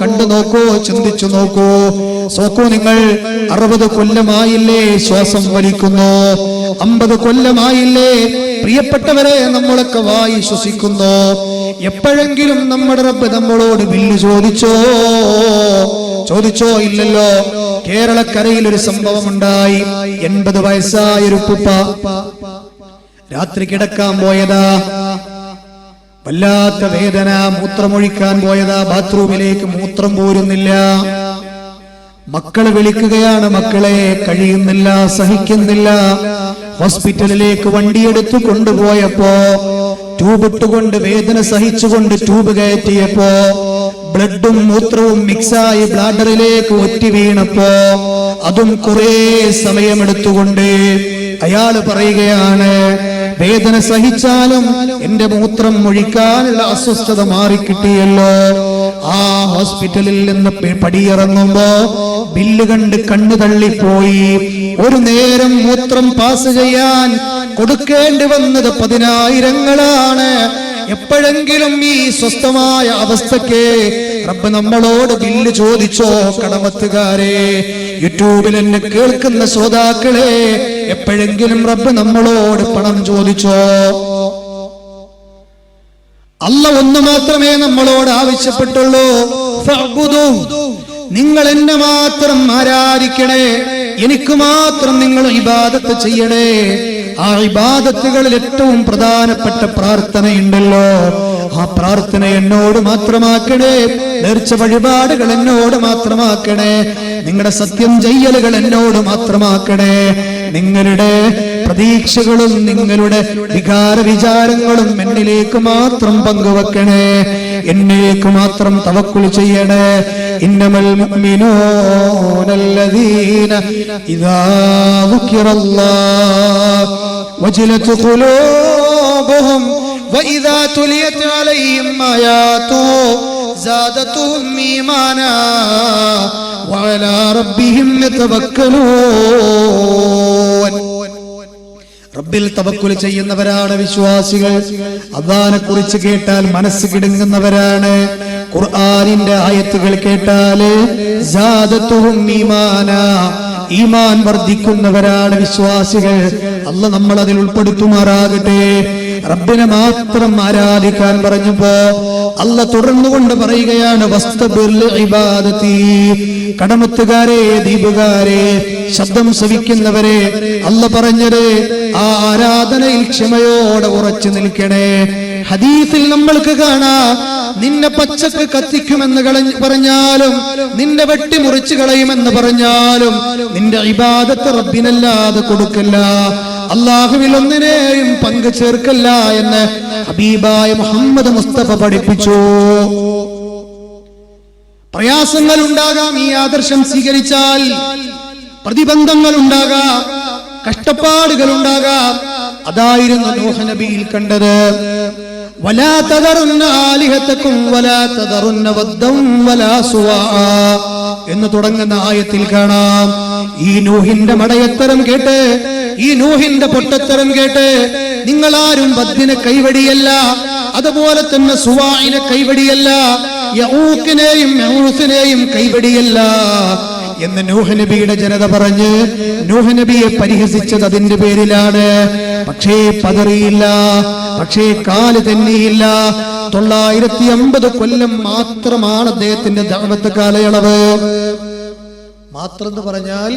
കണ്ടു നോക്കൂ ചിന്തിച്ചു നോക്കൂ. നോക്കൂ നിങ്ങൾ അറുപത് കൊല്ലമായില്ലേ ശ്വാസം വലിക്കുന്നു. അമ്പത് കൊല്ലമായില്ലേ പ്രിയപ്പെട്ടവരെ നമ്മളൊക്കെ വായി ശ്വസിക്കുന്നു. എപ്പോഴെങ്കിലും നമ്മുടെ റബ്ബ് നമ്മളോട് ബില്ല് ചോദിച്ചോ? ചോദിച്ചോ ഇല്ലല്ലോ. കേരളക്കരയിൽ ഒരു സംഭവം ഉണ്ടായി എൺപത് വയസ്സായ ഒരു രാത്രി കിടക്കാൻ പോയതാ. വല്ലാത്ത വേദന മൂത്രമൊഴിക്കാൻ പോയതാ ബാത്റൂമിലേക്ക് മൂത്രം പോരുന്നില്ല. മക്കൾ വിളിക്കുകയാണ് മക്കളെ കഴിയുന്നില്ല സഹിക്കുന്നില്ല. ഹോസ്പിറ്റലിലേക്ക് വണ്ടിയെടുത്തു കൊണ്ടുപോയപ്പോ ട്യൂബ് ഇട്ടുകൊണ്ട് വേദന സഹിച്ചുകൊണ്ട് ട്യൂബ് കയറ്റിയപ്പോ ബ്ലഡും മൂത്രവും മിക്സായി ബ്ലാഡറിലേക്ക് ഒറ്റി വീണപ്പോ അതും കുറേ സമയമെടുത്തുകൊണ്ട് അയാൾ പറയുകയാണ് വേദന സഹിച്ചാലും എന്റെ മൂത്രം ഒഴിക്കാനുള്ള അസ്വസ്ഥത മാറിക്കിട്ടിയല്ലോ. ആ ഹോസ്പിറ്റലിൽ നിന്ന് പടിയിറങ്ങുമ്പോ ബില്ല് കണ്ട് കണ്ണു തള്ളിപ്പോയി. ഒരു നേരം മൂത്രം പാസ് ചെയ്യാൻ കൊടുക്കേണ്ടി വന്നത് പതിനായിരങ്ങളാണ്. എപ്പോഴെങ്കിലും ഈ സ്വസ്ഥമായ അവസ്ഥയ്ക്ക് റബ്ബ് നമ്മളോട് ബില്ല് ചോദിച്ചോ കടമത്തുകാരെ? യൂട്യൂബിൽ എന്നെ കേൾക്കുന്ന ശ്രോതാക്കളെ എപ്പോഴെങ്കിലും റബ്ബ് നമ്മളോട് പണം ചോദിച്ചോ? അല്ല ഒന്ന് മാത്രമേ നമ്മളോട് ആവശ്യപ്പെട്ടുള്ളൂ. നിങ്ങൾ എന്നെ മാത്രം ആരാധിക്കണേ. എനിക്ക് മാത്രം നിങ്ങൾ ഇബാദത്ത് ചെയ്യണേ. ആ ഇബാദത്തുകളിൽ ഏറ്റവും പ്രധാനപ്പെട്ട പ്രാർത്ഥനയുണ്ടല്ലോ. ആ പ്രാർത്ഥന എന്നോട് മാത്രമാക്കണേ. നേർച്ച വഴിപാടുകൾ എന്നോട് മാത്രമാക്കണേ. നിങ്ങളുടെ സത്യം ചെയ്യലുകൾ എന്നോട് മാത്രമാക്കണേ. നിങ്ങളുടെ പ്രതീക്ഷകളും നിങ്ങളുടെ വികാര വിചാരങ്ങളും എന്നിലേക്ക് മാത്രം പങ്കുവെക്കണേ എന്നിലേക്ക് മാത്രം തവക്കുൽ ചെയ്യണേ ഇന്നമൽ മുഅ്മിനൂനല്ലദീന ഇദാ ദുക്കിറല്ലാഹ് വജിലത് ഖുലൂബുഹും وإذا تليت عليهم آياته زادتهم إيمانا وعلى ربهم يتوكلون റബ്ബിൽ തവക്കുൽ ചെയ്യുന്നവരാണ് വിശ്വാസികൾ. അള്ളാനെ കുറിച്ച് കേട്ടാൽ മനസ്സ് കിടുങ്ങുന്നവരാണ്. ഖുർആനിന്റെ ആയത്തുകൾ കേട്ടാൽ ഈമാൻ വർദ്ധിക്കുന്നവരാണ് വിശ്വാസികൾ. അല്ല നമ്മൾ അതിൽ ഉൾപ്പെടുത്തുമാറാകട്ടെ. റബ്ബിനെ മാത്രം ആരാധിക്കാൻ പറഞ്ഞപ്പോ അല്ല തുടർന്നുകൊണ്ട് പറയുകയാണ് കടമത്തുകാരെ ദീപുകാരെ ശബ്ദം ശ്രവിക്കുന്നവരെ അല്ല പറഞ്ഞത് ആ ആരാധനയിൽ ക്ഷമയോടെ ഉറച്ചു നിൽക്കണേ. ഹദീസിൽ നമ്മൾക്ക് കാണാം നിന്നെ പച്ചക്ക് കത്തിക്കുമെന്ന് പറഞ്ഞാലും നിന്റെ വെട്ടി മുറിച്ചു കളയുമെന്ന് പറഞ്ഞാലും നിന്റെ ഇബാദത്ത് റബ്ബിനല്ലാതെ കൊടുക്കല്ല. അള്ളാഹുവിൽ ഒന്നിനെയും പങ്കു ചേർക്കല്ല എന്ന് ഹബീബായ മുഹമ്മദ് മുസ്തഫ പഠിപ്പിച്ചു. പ്രയാസങ്ങൾ ഉണ്ടാകാം ഈ ആദർശം സ്വീകരിച്ചാൽ പ്രതിബന്ധങ്ങൾ ഉണ്ടാകാം കഷ്ടപ്പാടുകൾ ഉണ്ടാകാം അതായിരുന്നു നോഹ നബിയിൽ കണ്ടത്. എന്ന് തുടങ്ങുന്ന ആയത്തിൽ കാണാം. ഈ നൂഹിന്റെ മടയത്തരം കേട്ട് ഈ നൂഹിന്റെ പൊട്ടത്തരം കേട്ട് നിങ്ങളാരും ബദ്ദിനെ കൈവടിയല്ല അതുപോലെ തന്നെ സുവായിനെ കൈവടിയല്ല യൂക്കിനെയും യഊസിനെയും കൈവടിയല്ല എന്ന് നൂഹ് നബിയുടെ ജനത പറഞ്ഞ് നൂഹ് നബിയെ പരിഹസിച്ചത് അതിന്റെ പേരിലാണ്. പക്ഷേ പതറിയില്ല പക്ഷേ കാൽ തന്നെയില്ല. തൊള്ളായിരത്തി അമ്പത് കൊല്ലം മാത്രമാണ് അദ്ദേഹത്തിന്റെ ദാവത്ത് കാലയളവ്. മാത്രം എന്ന് പറഞ്ഞാൽ